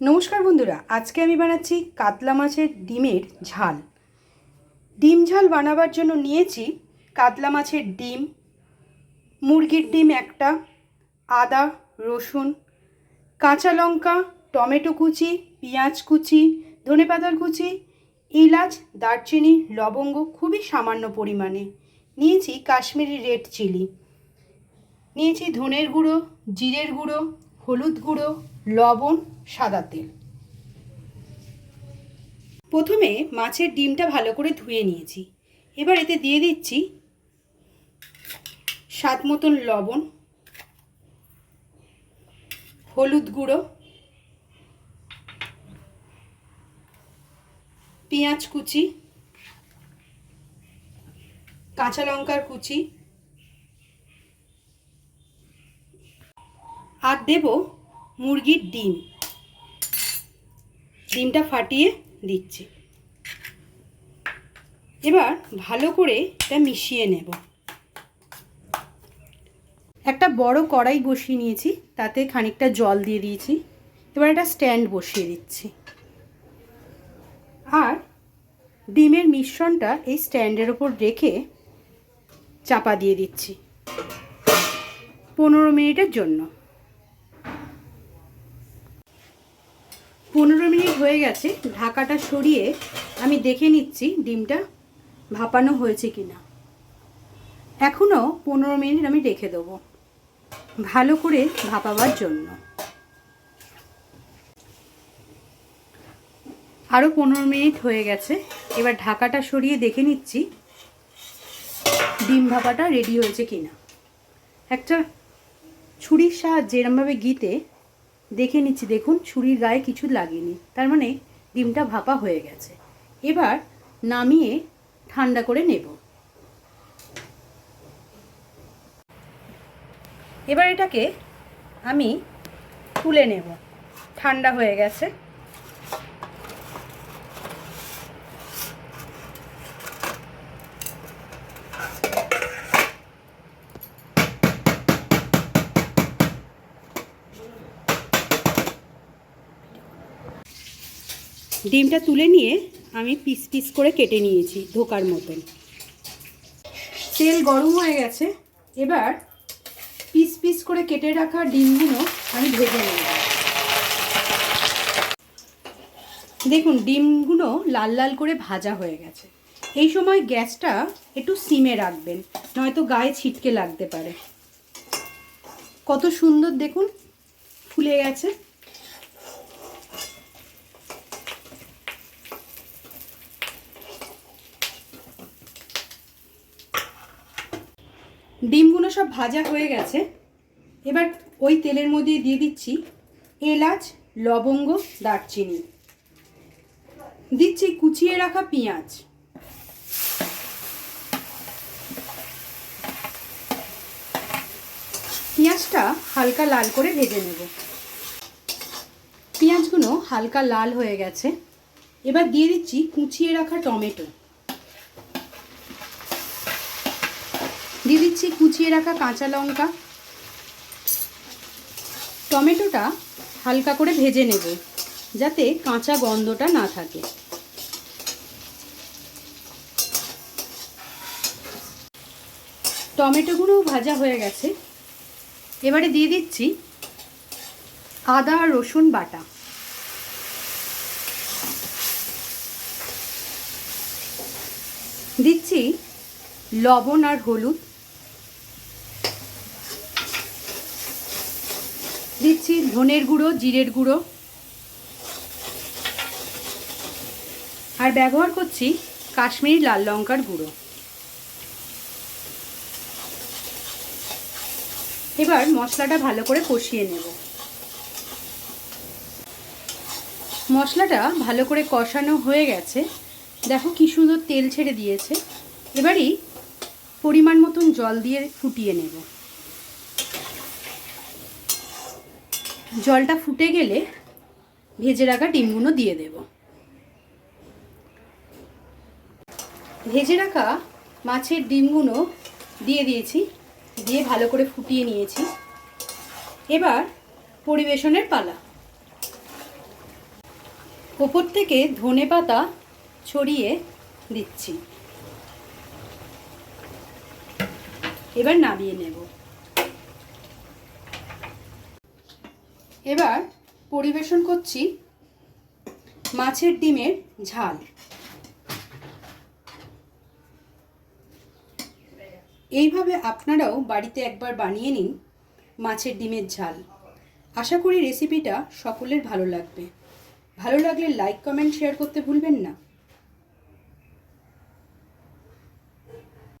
নমস্কার বন্ধুরা, আজকে আমি বানাচ্ছি কাতলা মাছের ডিমের ঝাল। ডিম ঝাল বানাবার জন্য নিয়েছি কাতলা মাছের ডিম, মুরগির ডিম একটা, আদা, রসুন, কাঁচা লঙ্কা, টমেটো কুচি, পেঁয়াজ কুচি ধনেপাতার কুচি, ইলাচ, দারচিনি, লবঙ্গ খুবই সামান্য পরিমাণে। নিয়েছি কাশ্মীরি রেড চিলি। নিয়েছি ধনের গুঁড়ো, জিরের গুঁড়ো, হলুদ গুঁড়ো লবণ, সাদা তেল। প্রথমে মাছের ডিমটা ভালো করে ধুয়ে নিয়েছি। এবার এতে দিয়ে দিচ্ছি স্বাদ মতন লবণ, হলুদ গুঁড়ো, পেঁয়াজ কুচি, কাঁচা লঙ্কার কুচি। আর দেব মুরগির ডিম। ডিমটা ফাটিয়ে দিচ্ছি। এবার ভালো করে এটা মিশিয়ে নেব। একটা বড় কড়াই বসিয়ে নিয়েছি, তাতে খানিকটা জল দিয়ে দিয়েছি। এবার একটা স্ট্যান্ড বসিয়ে দিচ্ছি। আর ডিমের মিশ্রণটা এই স্ট্যান্ডের ওপর রেখে চাপা দিয়ে দিচ্ছি। পনেরো মিনিটের জন্য। পনেরো মিনিট হয়ে গেছে, ঢাকাটা সরিয়ে আমি দেখে নিচ্ছি ডিমটা ভাপানো হয়েছে কি না এখনও পনেরো মিনিট আমি রেখে দেবো, ভালো করে ভাপাবার জন্য। আরও পনেরো মিনিট হয়ে গেছে, এবার ঢাকাটা সরিয়ে দেখে নিচ্ছি ডিম ভাপাটা রেডি হয়েছে কি না একটা ছুরির সাহায্যে, এরমভাবে গিতে দেখে নিচ্ছি, দেখুন, ছুরির গায়ে কিছু লাগেনি। তার মানে ডিমটা ভাপা হয়ে গেছে। এবার নামিয়ে ঠান্ডা করে নেব। এবার এটাকে আমি তুলে নেব। ঠান্ডা হয়ে গেছে। ডিমটা তুলে নিয়ে আমি পিস পিস করে কেটে নিয়েছি ধোকার মতন। তেল গরম হয়ে গেছে। এবার পিস পিস করে কেটে রাখা ডিমগুলো আমি ভেজে নেব। দেখুন, ডিমগুলো লাল লাল করে ভাজা হয়ে গেছে। এই সময় গ্যাসটা একটু সিমে রাখবেন, নয়তো গায়ে ছিটকে লাগতে পারে। কত সুন্দর দেখুন, ফুলে গেছে। ডিমগুলো সব ভাজা হয়ে গেছে। এবার ওই তেলের মধ্যে দিয়ে দিচ্ছি এলাচ, লবঙ্গ, দারচিনি। দিচ্ছি কুচিয়ে রাখা পেঁয়াজ। পেঁয়াজটা হালকা লাল করে ভেজে নেব। পেঁয়াজগুলো হালকা লাল হয়ে গেছে। এবার দিয়ে দিচ্ছি কুচিয়ে রাখা টমেটো দিয়ে দিচ্ছি কুচিয়ে রাখা কাঁচা লঙ্কা। টমেটোটা হালকা করে ভেজে নেব, যাতে কাঁচা গন্ধটা না থাকে। টমেটোগুলোও ভাজা হয়ে গেছে। এবারে দিয়ে দিচ্ছি আদা আর রসুন বাটা। দিচ্ছি লবণ আর হলুদ দিচ্ছি ধনের গুঁড়ো, জিরের গুঁড়ো। আর ব্যবহার করছি কাশ্মীরি লাল লঙ্কার গুঁড়ো। এবার মশলাটা ভালো করে কষিয়ে নেব। মশলাটা ভালো করে কষানো হয়ে গেছে। দেখো কি সুন্দর তেল ছেড়ে দিয়েছে। এবারই পরিমাণ মতন জল দিয়ে ফুটিয়ে নেব। জলটা ফুটে গেলে ভেজে রাখা ডিমগুলো দিয়ে দেব। ভেজে রাখা মাছের ডিমগুলো দিয়ে দিয়েছি, দিয়ে ভালো করে ফুটিয়ে নিয়েছি। এবার পরিবেশনের পালা। ওপর থেকে ধনে পাতা ছড়িয়ে দিচ্ছি। এবার নামিয়ে নেব। এবার পরিবেশন করছি মাছের ডিমের ঝাল। এইভাবে আপনারাও বাড়িতে একবার বানিয়ে নিন মাছের ডিমের ঝাল। আশা করি রেসিপিটা সকলের ভালো লাগবে। ভালো লাগলে লাইক কমেন্ট শেয়ার করতে ভুলবেন না।